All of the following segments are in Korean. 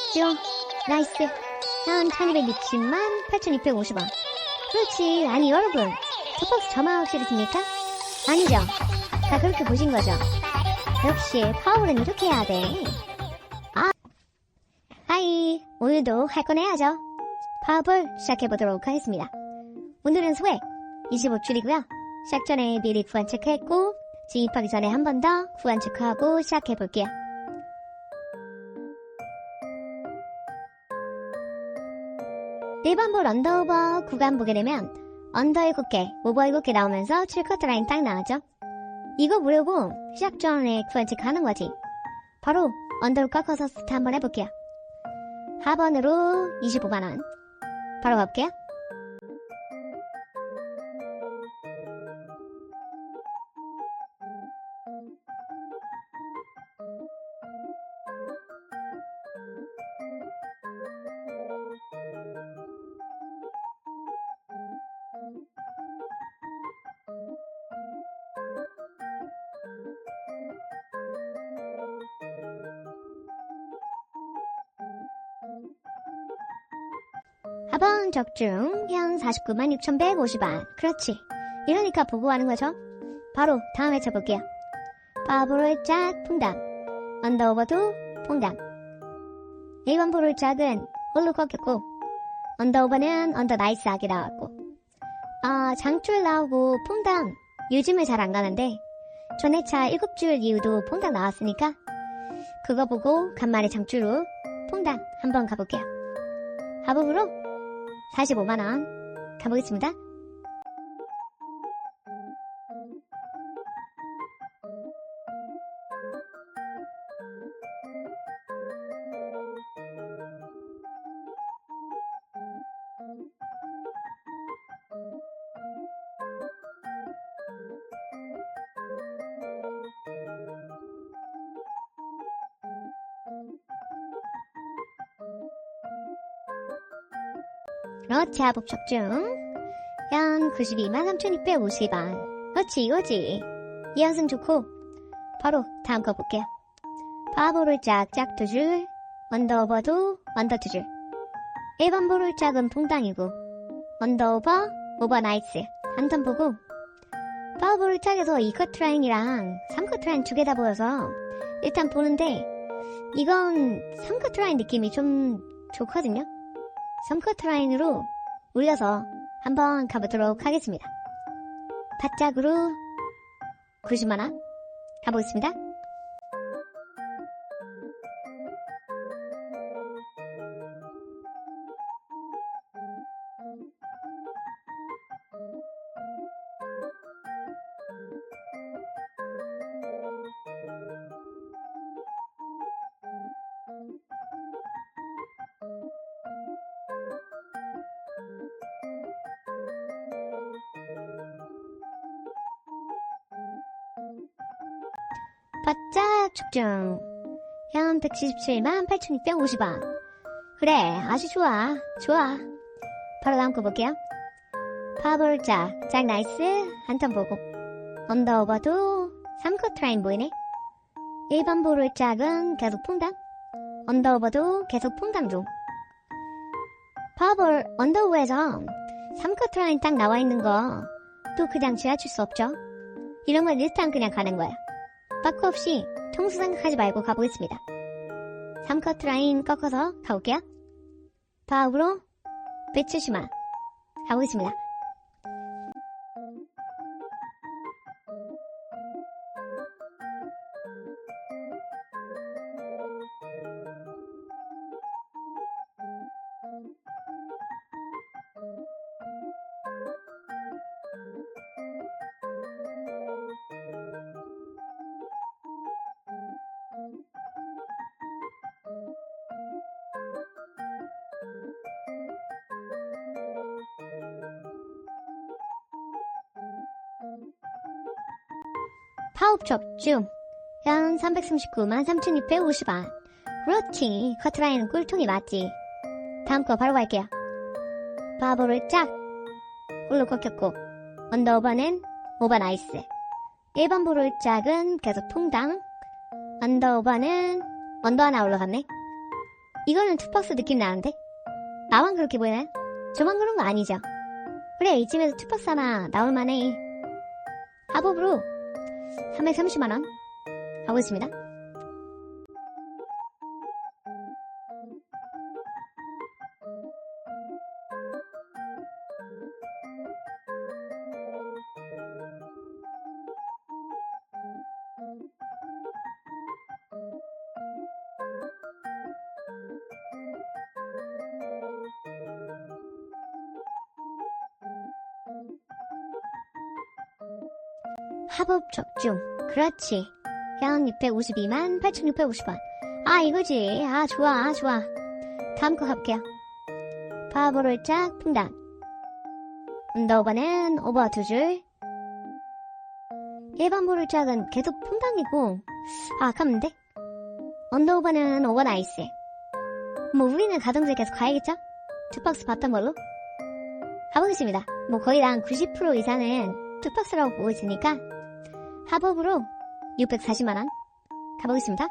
적중. 나이스. 한 1260만 8250원. 그렇지. 아니, 여러분. 톱박스 저만 확실히십니까? 아니죠. 다 그렇게 보신 거죠? 역시 파울은 이렇게 해야 돼. 아. 하이. 오늘도 할 건 해야죠. 파워볼 시작해보도록 하겠습니다. 오늘은 소액 25줄이고요. 시작 전에 미리 구간 체크했고 진입하기 전에 한 번 더 구간 체크하고 시작해볼게요. 일반 볼 언더오버 구간 보게 되면 언더 7개, 오버 7개 나오면서 7커트 라인 딱 나왔죠? 이거 보려고 시작 전에 구간 체크하는 거지. 바로 언더를 꺾어서 스타 한번 해볼게요. 하번으로 25만원. 바로 가볼게요. 하번 적중 현 49만 6,150원. 그렇지. 이러니까 보고 하는 거죠. 바로 다음 외쳐볼게요. 파보를 짝 풍당. 언더오버도 풍당. 1번 볼을 짝은 홀로 꺾였고 언더오버는 언더 나이스하게 나왔고 아 장줄 나오고 퐁당 요즘에 잘 안 가는데 전회차 7줄 이후도 퐁당 나왔으니까 그거 보고 간만에 장줄로 퐁당 한번 가볼게요. 하복으로 45만원 가보겠습니다. 하복 적중. 연 92만 3,650원. 그렇지, 이거지. 이연승 좋고. 바로 다음 거 볼게요. 파보를 짝짝 두 줄, 언더오버도 언더 두 줄. 1번 볼을 짝은 퐁당이고, 언더오버, 오버 나이스. 한턴 보고, 파워볼을 짝에서 2커트 라인이랑 3커트 라인 두 개 다 보여서 일단 보는데, 이건 3커트 라인 느낌이 좀 좋거든요? 3커트 라인으로 올려서 한번 가보도록 하겠습니다. 바짝으로 90만원 가보겠습니다. 바짝 축중. 현 177만 8,650원. 그래, 아주 좋아. 좋아. 바로 다음 거 볼게요. 파볼 짝, 짝 나이스. 한턴 보고. 언더오버도 3컷 라인 보이네. 1번 볼을 짝은 계속 퐁당. 언더오버도 계속 퐁당 중. 파볼 언더오버에서 3컷 라인 딱 나와 있는 거 또 그냥 지나칠 수 없죠. 이런 건 일단 그냥 가는 거야. 빠꾸 없이 통수 생각하지 말고 가보겠습니다. 3커트 라인 꺾어서 가볼게요. 다음으로 170만 가보겠습니다. 파업 접중 현 339만 3,650원 그렇지 커트라인은 꿀통이 맞지 다음 거 바로 갈게요 바보를 짝 홀로 꺾였고 언더오버는 오버 나이스 1번 볼을 짝은 계속 통당 언더오버는 언더 하나 올라갔네 이거는 투박스 느낌 나는데? 나만 그렇게 보이나요? 저만 그런 거 아니죠? 그래, 이쯤에서 투박스 하나 나올만해. 합업으로 330만원 가보겠습니다. 합업 적중. 그렇지. 현 652만 8,650원. 아, 이거지. 아, 좋아, 좋아. 다음 거 가볼게요. 바보를 짝 풍당. 언더오버는 오버 두 줄. 일반 볼을 짝은 계속 풍당이고, 아, 아깝는데? 언더오버는 오버 나이스. 뭐, 우리는 가정제 계속 가야겠죠? 두 박스 봤던 걸로? 가보겠습니다. 뭐, 거의 한 90% 이상은 두 박스라고 보고 있으니까, 합업으로 640만원 가보겠습니다.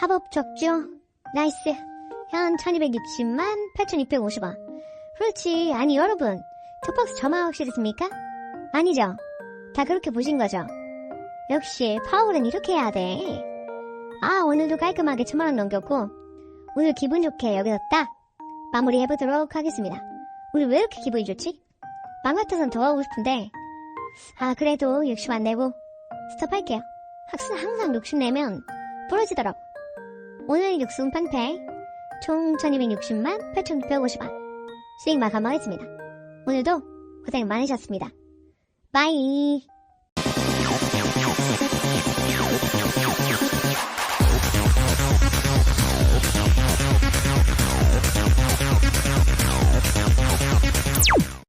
합업 적중 나이스. 현 1260만 8250원. 그렇지. 아니 여러분. 투박스 저만 확실했습니까? 아니죠. 다 그렇게 보신 거죠? 역시 파울은 이렇게 해야 돼 아 오늘도 깔끔하게 천만원 넘겼고 오늘 기분 좋게 여기서 딱 마무리 해보도록 하겠습니다. 오늘 왜 이렇게 기분이 좋지? 맘 같아선 더 하고 싶은데. 아 그래도 욕심 안 내고 스톱할게요. 학생 항상 욕심내면 부러지더라고 오늘 육수 팡패 총 1260만 8650원 수익 마감하겠습니다. 오늘도 고생 많으셨습니다. 바이